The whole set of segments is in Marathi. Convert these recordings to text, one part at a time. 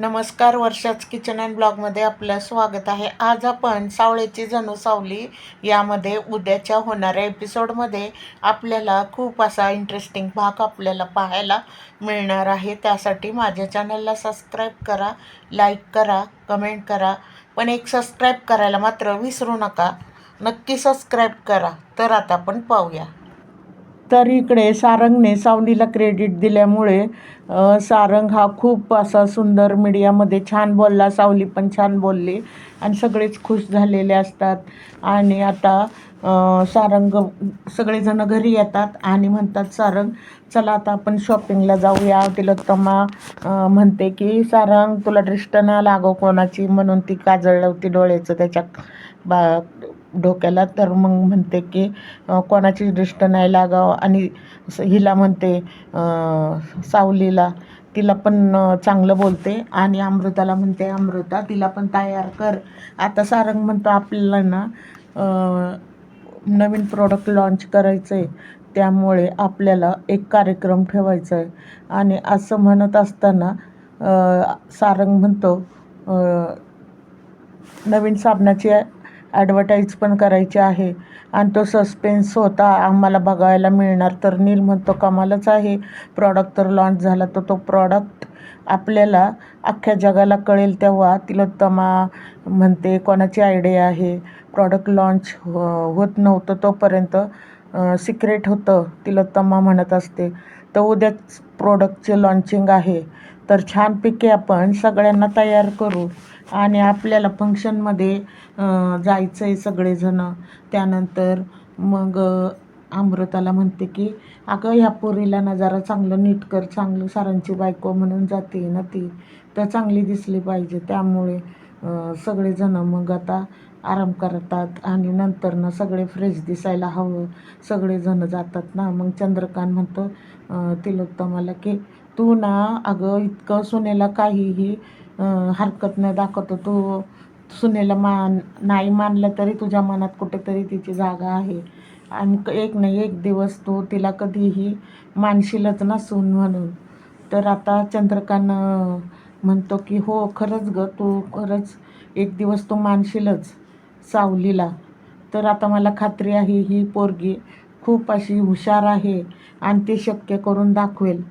नमस्कार वर्षाच किचन अँड ब्लॉगमध्ये आपलं स्वागत आहे. आज आपण सावळेची जणू सावली यामध्ये उद्याच्या होणाऱ्या एपिसोडमध्ये आपल्याला खूप असा इंटरेस्टिंग भाग आपल्याला पाहायला मिळणार आहे. त्यासाठी माझ्या चॅनलला सबस्क्राईब करा लाईक करा कमेंट करा. पण एक सबस्क्राईब करायला मात्र विसरू नका. नक्की सबस्क्राईब करा. तर आता आपण पाहूया. तर इकडे सारंगने सावलीला क्रेडिट दिल्यामुळे सारंग हा खूप असा सुंदर मीडियामध्ये छान बोलला सावली पण छान बोलली आणि सगळेच खुश झालेले असतात. आणि आता सारंग सगळेजणं घरी येतात आणि म्हणतात सारंग चला आता आपण शॉपिंगला जाऊया. तिलोत्तमा म्हणते की सारंग तुला दृष्ट ना लागो कोणाची? म्हणून ती काजळ लावती डोळ्याचं त्याच्या बा डोक्याला तर मग म्हणते की कोणाची दृष्ट नाही लागावं. आणि हिला म्हणते सावलीला तिला पण चांगलं बोलते. आणि अमृताला म्हणते अमृता तिला पण तयार कर. आता सारंग म्हणतो आपल्याला ना नवीन प्रोडक्ट लॉन्च करायचं आहे त्यामुळे आपल्याला एक कार्यक्रम ठेवायचा आहे आणि असं म्हणत असताना सारंग म्हणतो नवीन साबणाची ॲडव्हर्टाईज पण करायची आहे. आणि तो सस्पेन्स होता. आम्हाला बघायला मिळणार तर नील म्हणतो कमालच आहे. प्रॉडक्ट तर लॉन्च झाला तर तो प्रॉडक्ट आपल्याला अख्ख्या जगाला कळेल तेव्हा तिलोत्तमा म्हणते कोणाची आयडिया आहे? प्रॉडक्ट लॉन्च हो-, होत नव्हतं तोपर्यंत सिक्रेट होतं. तिलोत्तमा म्हणत असते तर उद्याच प्रोडक्टचे लॉन्चिंग आहे. तर छानपैकी आपण सगळ्यांना तयार करू. आणि आपल्याला फंक्शनमध्ये जायचं आहे सगळेजणं. त्यानंतर मग अमृताला म्हणते की अगं ह्या पोरीला ना जरा चांगलं नीट कर चांगलं सारांची बायको म्हणून जाते ना ती. तर चांगली दिसली पाहिजे. त्यामुळे सगळेजणं मग आता आराम करतात आणि नंतर ना सगळे फ्रेश दिसायला हवं. सगळेजणं जातात ना. मग चंद्रकांत म्हणतो तिलोत्तमाला की तू ना अगं इतकं सुनेला काहीही हरकत नाही दाखवतो तू सुनेला मान नाही मानलं तरी तुझ्या मनात कुठेतरी तिची जागा आहे. आणि एक नाही एक दिवस तू तिला कधीही मानशीलच ना सून म्हणून. तर आता चंद्रकांत म्हणतो की हो खरंच ग तू खरंच एक दिवस तू मानशीलच सावलीला. तर आता मला खात्री आहे ही पोरगी खूप अशी हुशार आहे आणि ते शक्य करून दाखवेल.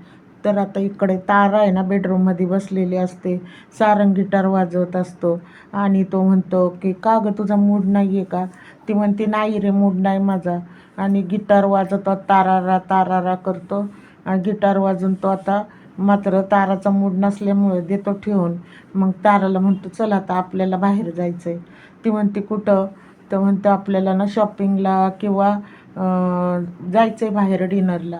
तर आता इकडे तारा आहे ना बेडरूममध्ये बसलेली असते. सारंग गिटार वाजवत असतो. आणि तो म्हणतो की का गं तुझा मूड नाही आहे का? ती म्हणते नाही रे मूड नाही माझा. आणि गिटार वाजवतो तारारा तारारा करतो. आणि गिटार वाजून तो आता मात्र ताराचा मूड नसल्यामुळे देतो ठेवून. मग ताराला म्हणतो चल आता आपल्याला बाहेर जायचं आहे ती म्हणते कुठं? तर म्हणतो आपल्याला ना शॉपिंगला किंवा जायचं आहे बाहेर डिनरला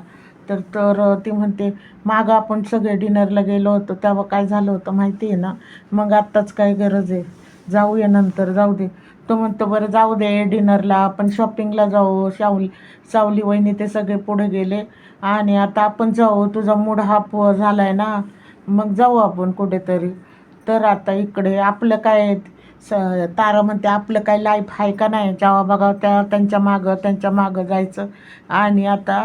तर तर ती म्हणते मागं आपण सगळे डिनरला गेलो होतो तेव्हा काय झालं होतं माहिती आहे ना? मग आत्ताच काय गरज आहे? जाऊया नंतर जाऊ दे. तो म्हणतो बरं जाऊ दे डिनरला आपण शॉपिंगला जाऊ सावली सावली वहिनी ते सगळे पुढे गेले. आणि आता आपण जाऊ तुझा मूड हाफ झाला आहे ना? मग जाऊ आपण कुठेतरी. तर आता इकडे आपलं काय स तारा म्हणते आपलं काय लाईफ आहे का नाही? जेव्हा बघावं त्या त्यांच्या मागं त्यांच्या मागं जायचं. आणि आता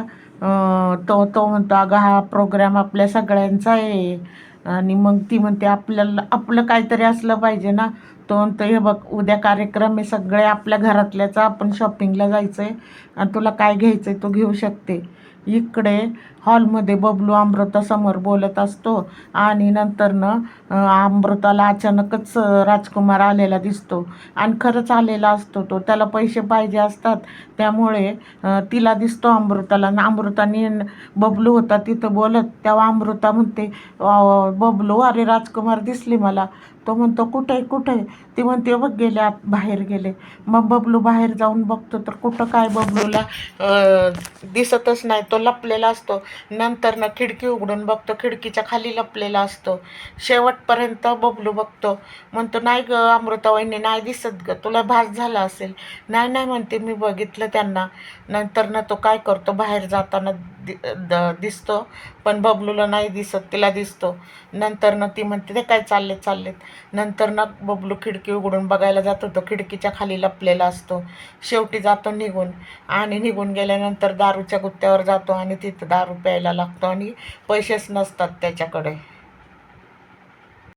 तो तो म्हणतो अगं हा प्रोग्राम आपल्या सगळ्यांचा आहे. आणि मग ती म्हणते आपल्याला आपलं काहीतरी असलं पाहिजे ना. तो म्हणतो हे बघ उद्या कार्यक्रम आहे सगळे आपल्या घरातल्याचा आपण शॉपिंगला जायचं आहे आणि तुला काय घ्यायचं आहे तो घेऊ शकते. इकडे हॉलमध्ये बबलू अमृतासमोर बोलत असतो. आणि नंतरनं अमृताला अचानकच राजकुमार आलेला दिसतो. आणि खरंच आलेला असतो तो. त्याला पैसे पाहिजे असतात. त्यामुळे तिला दिसतो अमृताला. आणि अमृताने बबलू होता तिथं बोलत तेव्हा अमृता म्हणते बबलू अरे राजकुमार दिसले मला. तो म्हणतो कुठे आहे कुठे? आहे ती म्हणते बघ गेले आत बाहेर गेले. मग बबलू बाहेर जाऊन बघतो तर कुठं काय बबलूला दिसतच नाही. तो लपलेला असतो. नंतर ना खिडकी उघडून बघतो खिडकीच्या खाली लपलेला असतो. शेवटपर्यंत बबलू बघतो. म्हणतो नाही ग अमृतावहिनी नाही दिसत ग तुला भास झाला असेल. नाही नाही म्हणते मी बघितलं त्यांना. नंतर ना तो काय करतो बाहेर जाताना दि द- दिसतो. पण बबलूला नाही दिसत तिला दिसतो. नंतरनं ती म्हणते ते काय चालले चाललेत. नंतर ना बबलू खिडकी उघडून बघायला जातो तो खिडकीच्या खाली लपलेला असतो. शेवटी जातो निघून. आणि निघून गेल्यानंतर दारूच्या गुत्त्यावर जातो आणि तिथं दारू प्यायला लागतो आणि पैसेच नसतात त्याच्याकडे.